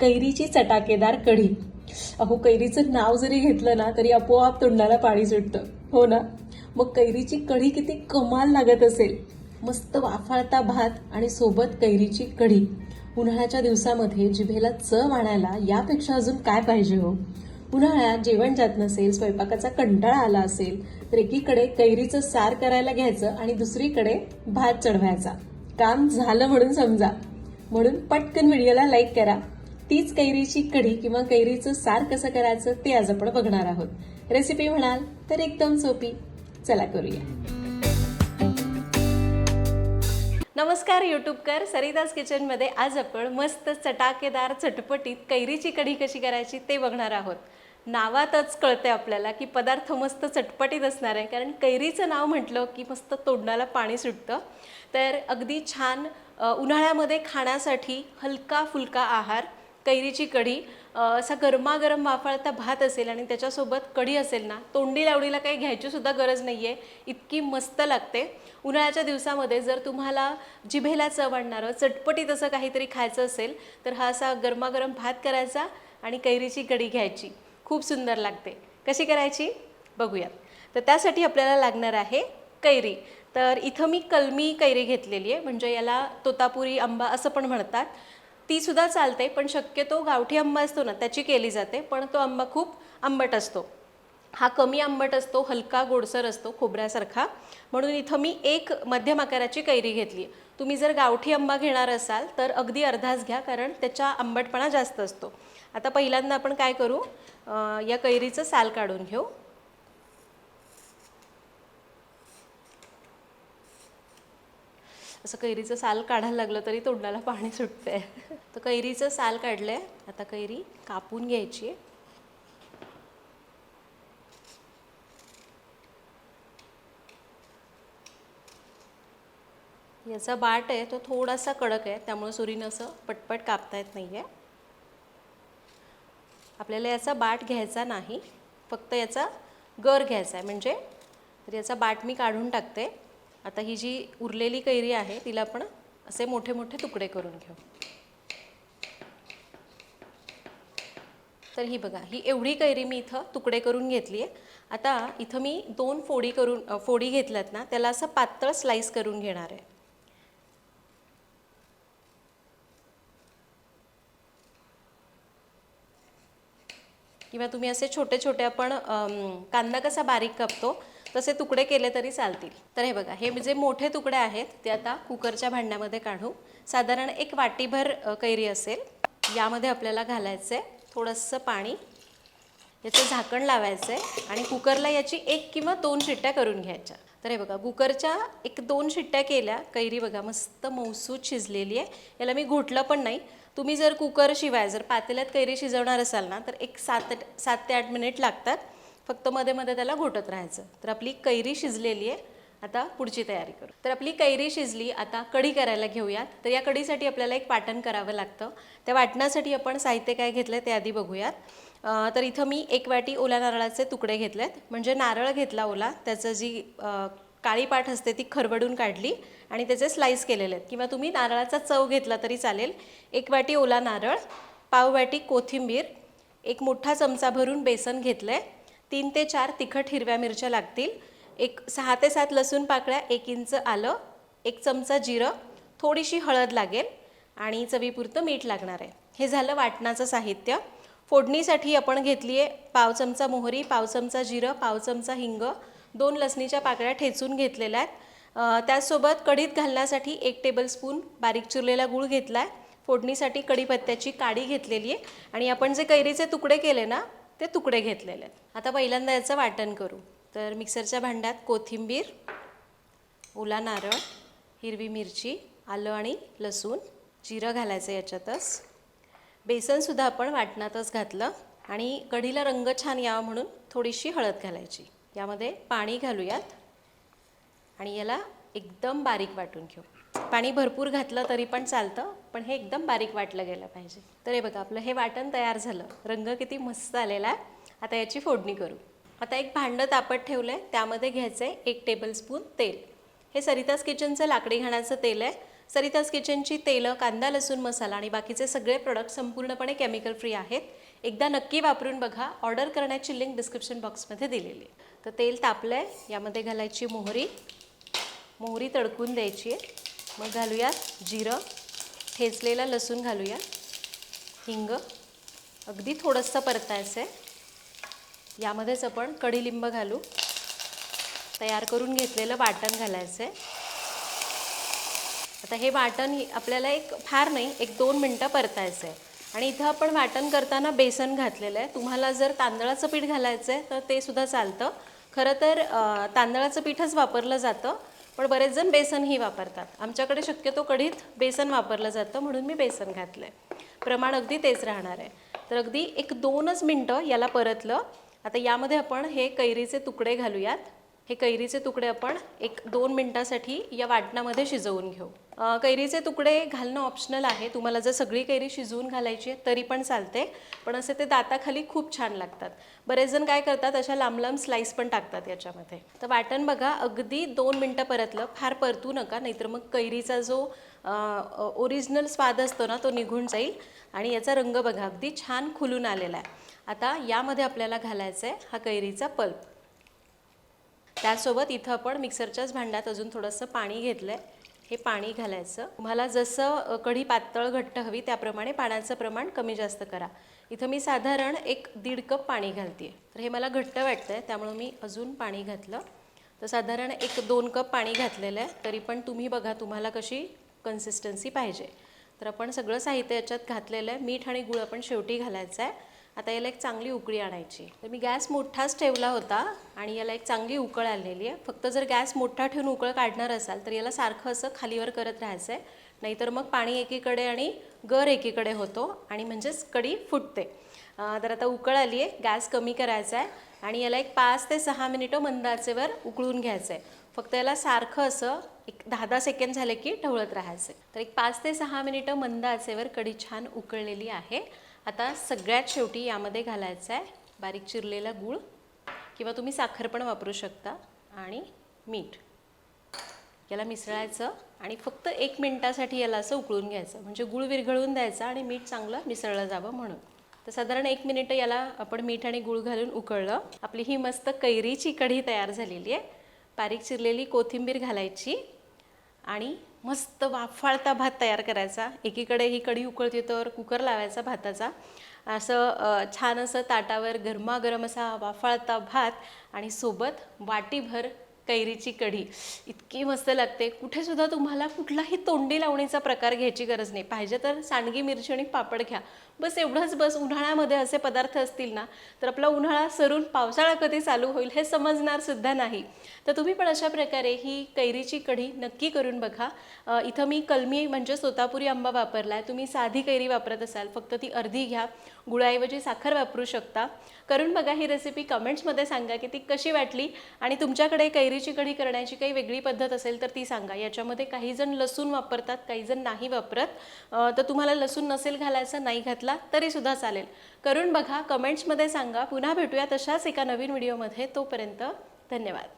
कैरीची चटाकेदार कढी. अहो कैरीचं नाव जरी घेतलं ना तरी आपोआप तोंडाला पाणी सुटतं. हो ना? मग कैरीची कढी किती कमाल लागत असेल. मस्त वाफाळता भात आणि सोबत कैरीची कढी. उन्हाळ्याच्या दिवसामध्ये जिभेला चव आणायला यापेक्षा अजून काय पाहिजे हो? उन्हाळ्यात जेवण जात नसेल स्वयंपाकाचा कंटाळा आला असेल तर एकीकडे कैरीचं सार करायला घ्यायचं आणि दुसरीकडे भात चढवायचा. काम झालं म्हणून समजा. म्हणून पटकन व्हिडिओला लाईक करा. तीच कैरीची कढी किंवा कैरीचं सार कसं करायचं ते आज आपण बघणार आहोत. रेसिपी म्हणाल तर एकदम सोपी. चला करूया. नमस्कार यूट्यूबकर सरिदास किचनमध्ये आज आपण मस्त चटाकेदार चटपटीत कैरीची कढी कशी करायची ते बघणार आहोत. नावातच कळते आपल्याला की पदार्थ मस्त चटपटीत असणार आहे कारण कैरीचं नाव म्हटलं की मस्त तोंडाला पाणी सुटतं. तर अगदी छान उन्हाळ्यामध्ये खाण्यासाठी हलका फुलका आहार कैरीची कढी असा गरमागरम वाफाळता भात असेल आणि त्याच्यासोबत कढी असेल ना तोंडी लावडीला काही घ्यायचीसुद्धा गरज नाही आहे इतकी मस्त लागते. उन्हाळ्याच्या दिवसामध्ये जर तुम्हाला जिभेला चव आणणारं चटपटीत असं काहीतरी खायचं असेल तर हा असा गरमागरम भात करायचा आणि कैरीची कढी घ्यायची. खूप सुंदर लागते. कशी करायची? बघूयात. तर त्यासाठी आपल्याला लागणार आहे कैरी. तर इथं मी कलमी कैरी घेतलेली आहे म्हणजे याला तोतापुरी आंबा असं पण म्हणतात. ती सुद्धा चालते पण शक्यतो गावठी आंबा असतो ना त्याची केली जाते पण तो आंबा खूप आंबट असतो. हा कमी आंबट असतो हलका गोडसर असतो खोबऱ्यासारखा. म्हणून इथं मी एक मध्यम आकाराची कैरी घेतली तुम्ही जर गावठी आंबा घेणार असाल तर अगदी अर्धाच घ्या कारण त्याचा आंबटपणा जास्त असतो. आता पहिल्यांदा आपण काय करू? या कैरीचं साल काढून घेऊ. असं कैरीचं साल काढायला लागलं तरी तोंडाला पाणी सुटतंय. तर कैरीचं साल काढलंय. आता कैरी कापून घ्यायची. आहे याचा बाट आहे तो थोडासा कडक आहे. त्यामुळे सुरीनं असं पटपट कापता येत नाही आहे आपल्याला याचा बाट घ्यायचा नाही. फक्त याचा गर घ्यायचा आहे. म्हणजे तर याचा बाट मी काढून टाकते. आता ही जी उरलेली कैरी आहे तिला आपण असे मोठे मोठे तुकडे करून घेऊ. तर ही बघा ही एवढी कैरी मी इथं तुकडे करून घेतली आहे आता इथं मी दोन फोडी करून फोडी घेतल्यात ना त्याला असं पातळ स्लाईस करून घेणार आहे. किंवा तुम्ही असे छोटे छोटे आपण कांदा कसा बारीक कापतो तसे तुकडे केले तरी चालतील. तर हे बघा हे जे मोठे तुकडे आहेत ते आता कुकरच्या भांड्यामध्ये काढू. साधारण एक वाटीभर कैरी असेल. यामध्ये आपल्याला घालायचं आहे थोडंसं पाणी. याचं झाकण लावायचं आहे आणि कुकरला याची एक किंवा दोन शिट्ट्या करून घ्यायच्या. तर हे बघा कुकरच्या एक दोन शिट्ट्या केल्या कैरी बघा मस्त मौसूद शिजलेली आहे. याला मी घोटलं पण नाही. तुम्ही जर कुकर शिवाय जर पातेल्यात कैरी शिजवणार असाल ना तर एक सात सात ते आठ मिनिट लागतात. फक्त मध्ये मध्ये त्याला घोटत राहायचं. तर आपली कैरी शिजलेली आहे आता पुढची तयारी करू. तर आपली कैरी शिजली आता कढी करायला घेऊयात. तर या कढीसाठी आपल्याला एक वाटण करावं लागतं. त्या वाटणासाठी आपण साहित्य काय घेतलं ते आधी बघूयात. तर इथं मी एक वाटी ओल्या नारळाचे तुकडे घेतलेत. म्हणजे नारळ घेतला ओला त्याचं जी काळी पाठ असते ती खरवडून काढली आणि त्याचे स्लाईस केलेले आहेत. किंवा तुम्ही नारळाचा चव घेतला तरी चालेल. एक वाटी ओला नारळ पाव वाटी कोथिंबीर एक मोठा चमचा भरून बेसन घेतलं आहे तीन ते चार तिखट हिरव्या मिरच्या लागतील. एक सहा ते सात लसूण पाकळ्या एक इंच आलं एक चमचा जिरं थोडीशी हळद लागेल आणि चवीपुरतं मीठ लागणार आहे. हे झालं वाटणाचं साहित्य. फोडणीसाठी आपण घेतली आहे पाव चमचा मोहरी पाव चमचा जिरं पाव चमचा हिंग दोन लसणीच्या पाकळ्या ठेचून घेतलेल्या आहेत. त्याचसोबत कढीत घालण्यासाठी एक टेबलस्पून बारीक चिरलेला गूळ घेतला आहे फोडणीसाठी कढीपत्त्याची काडी घेतलेली आहे आणि आपण जे कैरीचे तुकडे केले ना ते तुकडे घेतलेले आहेत. आता पहिल्यांदा याचं वाटण करू. तर मिक्सरच्या भांड्यात कोथिंबीर ओला नारळ हिरवी मिरची आलं आणि लसूण जिरं घालायचं याच्यातच. बेसनसुद्धा आपण वाटणातच घातलं आणि कढीला रंग छान यावा म्हणून थोडीशी हळद घालायची. यामध्ये पाणी घालूयात आणि याला एकदम बारीक वाटून घेऊ. पाणी भरपूर घातलं तरी पण चालतं. पण हे एकदम बारीक वाटलं गेलं पाहिजे. तर हे बघा आपलं हे वाटण तयार झालं. रंग किती मस्त आलेला आहे. आता याची फोडणी करू. आता एक भांडं तापत ठेवलं आहे त्यामध्ये घ्यायचं आहे एक टेबलस्पून तेल. हे सरितास किचनचं लाकडी घाण्याचं तेल आहे. सरिताज किचनची तेलं कांदा लसूण मसाला आणि बाकीचे सगळे प्रोडक्ट संपूर्णपणे केमिकल फ्री आहेत. एकदा नक्की वापरून बघा. ऑर्डर करण्याची लिंक डिस्क्रिप्शन बॉक्समध्ये दिलेली आहे. तर तेल तापलं आहे यामध्ये घालायची मोहरी. मोहरी तडकून द्यायची आहे. मग घालूयात जिरं. ठेचलेला लसूण घालूया. हिंग. अगदी थोडंसं परतायचं आहे यामध्येच आपण कढीलिंब घालू. तयार करून घेतलेलं वाटण घालायचं आहे आता हे वाटण ही- आपल्याला एक फार नाही एक दोन मिनटं परतायचं आहे आणि इथं आपण वाटण करताना बेसन घातलेलं आहे तुम्हाला जर तांदळाचं पीठ घालायचं आहे तर ते सुद्धा चालतं. खरं तर तांदळाचं पीठच वापरलं जातं. पण बरेच जण बेसनही वापरतात. आमच्याकडे शक्यतो कढीत बेसन वापरलं जातं म्हणून मी बेसन घातलं आहे प्रमाण अगदी तेच राहणार आहे. तर अगदी एक दोनच मिनटं याला परतलं. आता यामध्ये आपण हे कैरीचे तुकडे घालूयात. हे कैरीचे तुकडे आपण एक दोन मिनटासाठी या वाटणामध्ये शिजवून घेऊ. कैरीचे तुकडे घालणं ऑप्शनल आहे. तुम्हाला जर सगळी कैरी शिजवून घालायची आहे तरी पण चालते. पण असे ते दाताखाली खूप छान लागतात. बरेच जण काय करतात अशा लांब लांब स्लाईस पण टाकतात याच्यामध्ये. तर वाटण बघा अगदी दोन मिनटं परतलं. फार परतू नका नाहीतर मग कैरीचा जो ओरिजिनल स्वाद असतो ना तो निघून जाईल. आणि याचा रंग बघा अगदी छान खुलून आलेला आहे. आता यामध्ये आपल्याला घालायचा आहे हा कैरीचा पल्प. त्यासोबत इथं आपण मिक्सरच्याच भांड्यात अजून थोडंसं पाणी घेतलं आहे हे पाणी घालायचं. तुम्हाला जसं कढी पातळ घट्ट हवी त्याप्रमाणे पाण्याचं प्रमाण कमी जास्त करा. इथं मी साधारण एक दीड कप पाणी घालते तर हे मला घट्ट वाटतं आहे त्यामुळं मी अजून पाणी घातलं. तर साधारण एक दोन कप पाणी घातलेलं आहे तरी पण तुम्ही बघा तुम्हाला कशी कन्सिस्टन्सी पाहिजे. तर आपण सगळं साहित्य याच्यात घातलेलं आहे. मीठ आणि गुळ आपण शेवटी घालायचं आहे. आता याला एक चांगली उकळी आणायची तर मी गॅस मोठाच ठेवला होता आणि याला एक चांगली उकळ आलेली आहे. फक्त जर गॅस मोठा ठेवून उकळ काढणार असाल तर याला सारखं असं खालीवर करत राहायचं आहे नाहीतर मग पाणी एकीकडे आणि गर एकीकडे होतो आणि म्हणजेच कढी फुटते. तर आता उकळ आली आहे. गॅस कमी करायचा आहे आणि याला एक पाच ते सहा मिनिटं मंद आचेवर उकळून घ्यायचं आहे फक्त याला सारखं असं एक दहा दहा सेकंड झाले की ढवळत राहायचं तर एक पाच ते सहा मिनिटं मंद आचेवर कढी छान उकळलेली आहे. आता सगळ्यात शेवटी यामध्ये घालायचं आहे बारीक चिरलेला गूळ किंवा तुम्ही साखर पण वापरू शकता आणि मीठ. याला मिसळायचं आणि फक्त एक मिनटासाठी याला असं उकळून घ्यायचं. म्हणजे गूळ विरघळून द्यायचा आणि मीठ चांगलं मिसळलं जावं म्हणून. तर साधारण एक मिनिटं याला आपण मीठ आणि गूळ घालून उकळलं. आपली ही मस्त कैरीची कढी तयार झालेली आहे. बारीक चिरलेली कोथिंबीर घालायची आणि मस्त वाफाळता भात तयार करायचा. एकीकडे ही कढी उकळते तर कुकर लावायचा भाताचा. असं छान असं ताटावर गरमागरम असा वाफाळता भात आणि सोबत वाटीभर कैरीची कढी. इतकी मस्त लागते. कुठेसुद्धा तुम्हाला कुठलाही तोंडी लावणीचा प्रकार घ्यायची गरज नाही. पाहिजे तर सांडगी मिरची आणि पापड घ्या. बस एवढंच बस उन्हाळ्यामध्ये असे पदार्थ असतील ना तर आपला उन्हाळा सरून पावसाळा कधी चालू होईल हे समजणार सुद्धा नाही. तर तुम्ही पण अशा प्रकारे ही कैरीची कढी नक्की करून बघा. इथं मी कलमी म्हणजे सोतापुरी आंबा वापरला आहे तुम्ही साधी कैरी वापरत असाल फक्त ती अर्धी घ्या. गुळाऐवजी साखर वापरू शकता. करून बघा ही रेसिपी कमेंट्समध्ये सांगा की ती कशी वाटली आणि तुमच्याकडे कैरीची कढी करण्याची काही वेगळी पद्धत असेल तर ती सांगा. याच्यामध्ये काही जण लसूण वापरतात काही जण नाही वापरत. तर तुम्हाला लसूण नसेल घालायचं नाही घातला तरीसुद्धा चालेल. करून बघा कमेंट्समध्ये सांगा. पुन्हा भेटूया तशाच एका नवीन व्हिडिओमध्ये तोपर्यंत धन्यवाद.